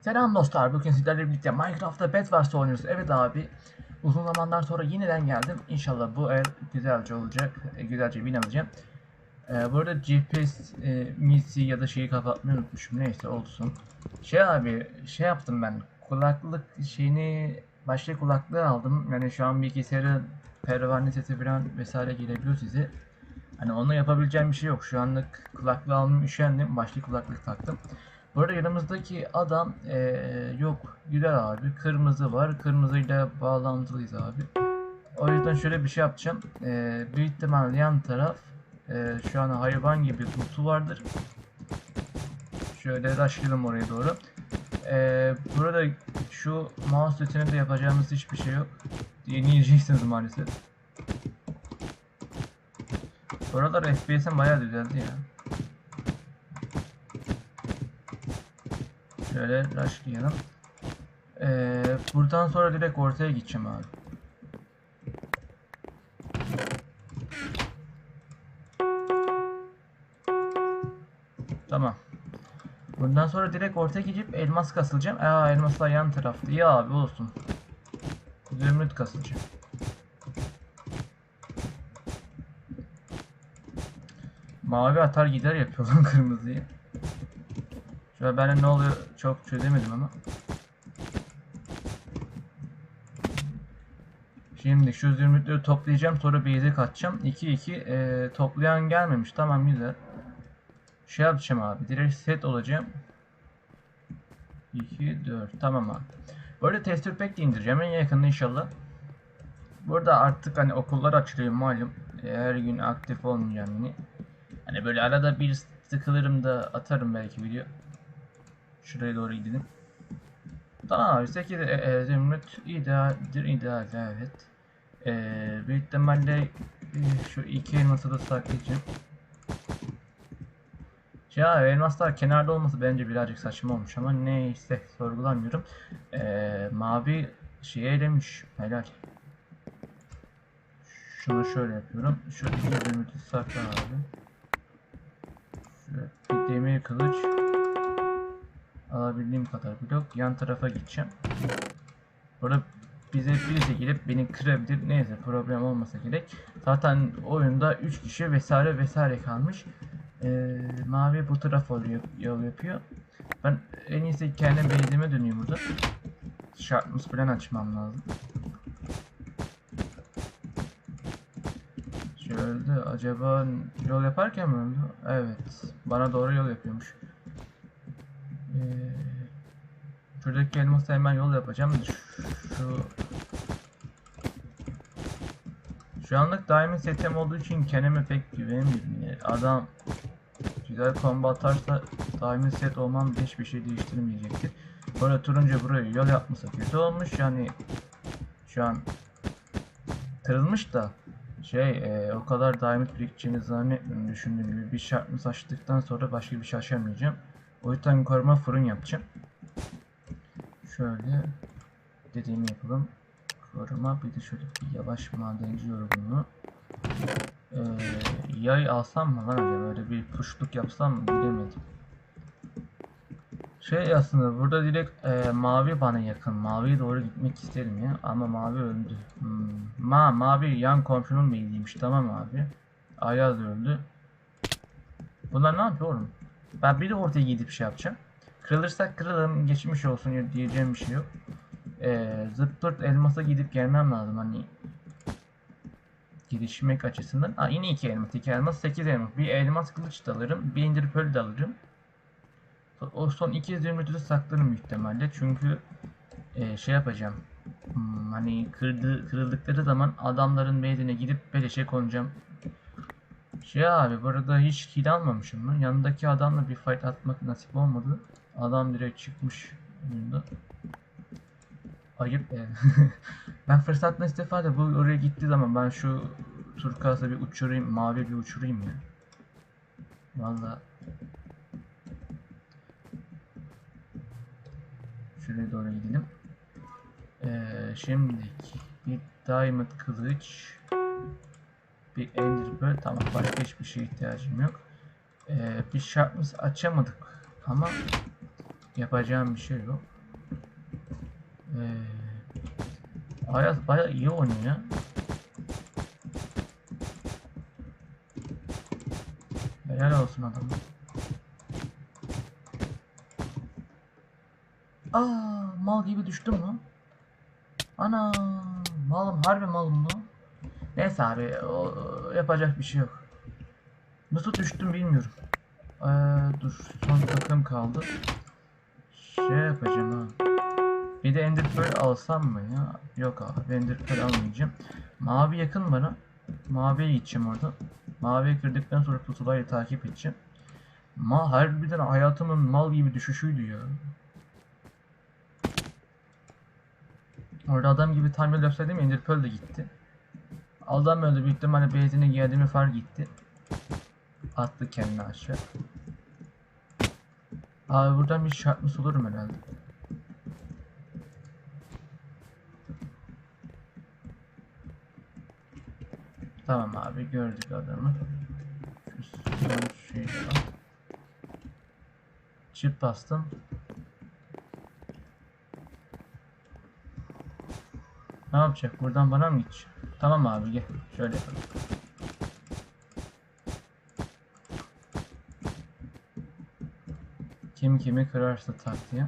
Selam dostlar. Bugün sizlerle birlikte Minecraft'ta Bedwars oynuyoruz. Evet abi. Uzun zamanlar sonra yeniden geldim. İnşallah bu el güzelce olacak. E, güzelce alacağım. E, bu arada GPS e, misi ya da şeyi kapatmayı unutmuşum. Neyse olsun. Şey abi şey yaptım ben. Kulaklık şeyini başka kulaklığı aldım. Yani şu an bilgisayarın pervane sesi falan vesaire gelebiliyor size. Hani onunla yapabileceğim bir şey yok. Şu anlık kulaklığı almaya üşendim. Başka kulaklık taktım. Bu arada yanımızdaki adam eee, yok. Güzel abi. Kırmızı var. Kırmızıyla bağlantılıyız abi. O yüzden şöyle bir şey yapacağım. Eee büyük ihtimalle yan taraf eee, şu an hayvan gibi kutu vardır. Şöyle taşıyalım oraya doğru. Eee, burada şu mouse üstünde yapacağımız hiçbir şey yok. Deneyeceksiniz maalesef. Buralar FPS'im bayağı düzeldi ya. Şöyle rushlayalım. Ee, buradan sonra direkt ortaya gideceğim abi. Tamam. Bundan sonra direkt ortaya gidip elmas kasılacağım. Aa elmaslar yan tarafta. İyi abi olsun. Zümrüt kasılacağım. Mavi atar gider yapıyor lan kırmızıyı. Şöyle ben ne oluyor çok çözemedim ama. Şimdi şu zümrütleri toplayacağım sonra base'e kaçacağım. 2-2 e, toplayan gelmemiş. Tamam güzel. Şey yapacağım abi. Direkt set olacağım. 2 4 tamam abi. Arada tester pack de indireceğim en yakında inşallah. Burada artık hani okullar açılıyor malum. E, Her gün aktif olmayacağım yine. Hani böyle arada bir sıkılırım da atarım belki video. Şuraya doğru gidelim. Tamam abi 8 e, e, zümrüt idealdir ideal evet. E, büyük ihtimalle e, şu iki elması da saklayacağım. Ya elmaslar kenarda olması bence birazcık saçma olmuş ama neyse sorgulamıyorum. E, mavi şey elemiş helal. Şunu şöyle yapıyorum. Şu iki zümrütü sakla abi. Şöyle bir demir kılıç alabildiğim kadar blok yan tarafa gideceğim. Burada bize birisi gelip beni kırabilir. Neyse problem olmasa gerek. Zaten oyunda 3 kişi vesaire vesaire kalmış. Ee, mavi bu taraf yol yapıyor. Ben en iyisi kendi base'ime döneyim burada. Şartımız falan açmam lazım. Şöyle acaba yol yaparken mi öldü? Evet. Bana doğru yol yapıyormuş. Ee, şuradaki elmasla hemen yol yapacağım. Şu, şu anlık daimi setim olduğu için kendime pek güvenmiyorum. Yani adam güzel combo atarsa daimi set olmam hiçbir şey değiştirmeyecektir. Böyle turuncu buraya yol yapmasa kötü olmuş yani şu an kırılmış da şey e, o kadar daimi birikeceğini zannetmiyorum düşündüğüm gibi bir şartımı açtıktan sonra başka bir şey açamayacağım. O yüzden koruma fırın yapacağım. Şöyle dediğimi yapalım. Koruma bir de şöyle bir yavaş madenci yorgunluğu. Ee, yay alsam mı lan acaba böyle bir puşluk yapsam mı bilemedim. Şey aslında burada direkt e, mavi bana yakın. Maviye doğru gitmek isterim ya. Ama mavi öldü. Hmm. Ma mavi yan komşunun mailiymiş. Tamam abi. Ayaz öldü. Bunlar ne yapıyor oğlum? Ben bir de ortaya gidip şey yapacağım. Kırılırsak kırılırım geçmiş olsun diyeceğim bir şey yok. Ee, zırt pırt elmasa gidip gelmem lazım hani gelişmek açısından. Aa, yine iki elmas, iki elmas, sekiz elmas. Bir elmas kılıç da alırım, bir indir pearl de alırım. O son iki zümrütü de saklarım muhtemelen çünkü e, şey yapacağım. Hmm, hani kırdı, kırıldıkları zaman adamların base'ine gidip beleşe konacağım. Şey abi burada hiç kill almamışım mı? Yanındaki adamla bir fight atmak nasip olmadı. Adam direkt çıkmış oyunda. Ayıp be. ben fırsatla istifade bu oraya gittiği zaman ben şu turkuazla bir uçurayım, mavi bir uçurayım ya. Valla. Şuraya doğru gidelim. Ee, şimdi bir diamond kılıç, bir ender pearl. Tamam başka hiçbir şeye ihtiyacım yok. Ee, bir şartımız açamadık ama yapacağım bir şey yok. Ee, Ayaz bayağı iyi oynuyor. Helal olsun adamı. Aa, mal gibi düştüm lan. Ana, malım harbi malım lan. Neyse abi, o, yapacak bir şey yok. Nasıl düştüm bilmiyorum. Ee, dur, son takım kaldı. Şey yapacağım ha. Bir de Ender Pearl alsam mı ya? Yok abi, Ender Pearl almayacağım. Mavi yakın bana. Maviye gideceğim orada. Maviye kırdıktan sonra pusulayı takip edeceğim. Ma harbiden hayatımın mal gibi düşüşüydü ya. Orada adam gibi timer yapsaydım Ender Pearl de gitti. Adam öldü büyük ihtimalle benzine geldiğimi fark gitti. Attı kendini aşağı. Abi buradan bir şartmış olurum herhalde. Tamam abi gördük adamı. Çift bastım. Ne yapacak? Buradan bana mı gidecek? Tamam abi gel. Şöyle yapalım. Kim kimi kırarsa tak diye.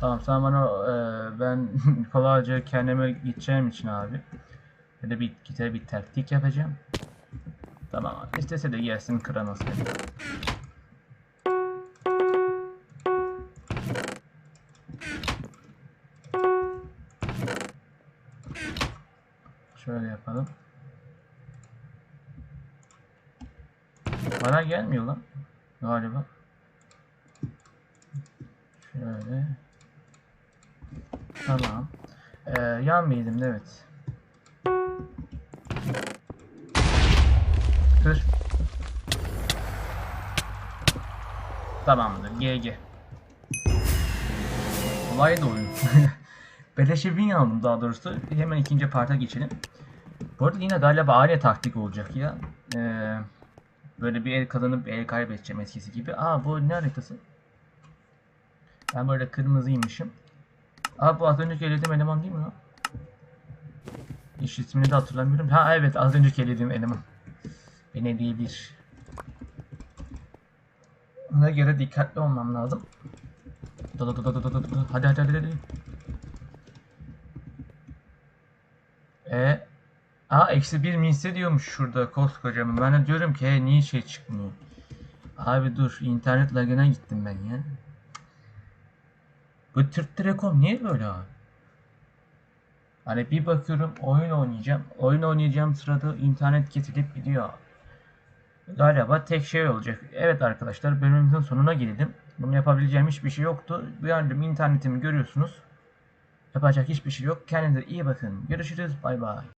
Tamam sen bana e, ben kolayca kendime gideceğim için abi. Ya da bir güzel bir taktik yapacağım. Tamam abi. İstese de gelsin kıran Şöyle yapalım. Bana gelmiyor lan. Galiba. Şöyle. Tamam. Ee, yan mıydım? Evet. Kır. Tamamdır. GG. Kolay da oyun. Beleşe win aldım daha doğrusu. Hemen ikinci parta geçelim. Bu arada yine galiba aynı taktik olacak ya. Ee, böyle bir el kazanıp el kaybedeceğim eskisi gibi. Aa bu ne haritası? Ben böyle kırmızıymışım. Aa bu az önceki elediğim eleman değil mi lan? İş ismini de hatırlamıyorum. Ha evet az önceki elediğim eleman. Beni bir. Ona göre dikkatli olmam lazım. Hadi hadi hadi hadi. E Aa eksi bir minse diyormuş şurada koskocaman. Ben de diyorum ki he, niye şey çıkmıyor. Abi dur internet lagına gittim ben ya. Bu Türk Telekom niye böyle abi? Hani bir bakıyorum oyun oynayacağım. Oyun oynayacağım sırada internet kesilip gidiyor. Galiba tek şey olacak. Evet arkadaşlar bölümümüzün sonuna gelelim. Bunu yapabileceğim hiçbir şey yoktu. Beğendim internetimi görüyorsunuz. Yapacak hiçbir şey yok. Kendinize iyi bakın. Görüşürüz. Bay bay.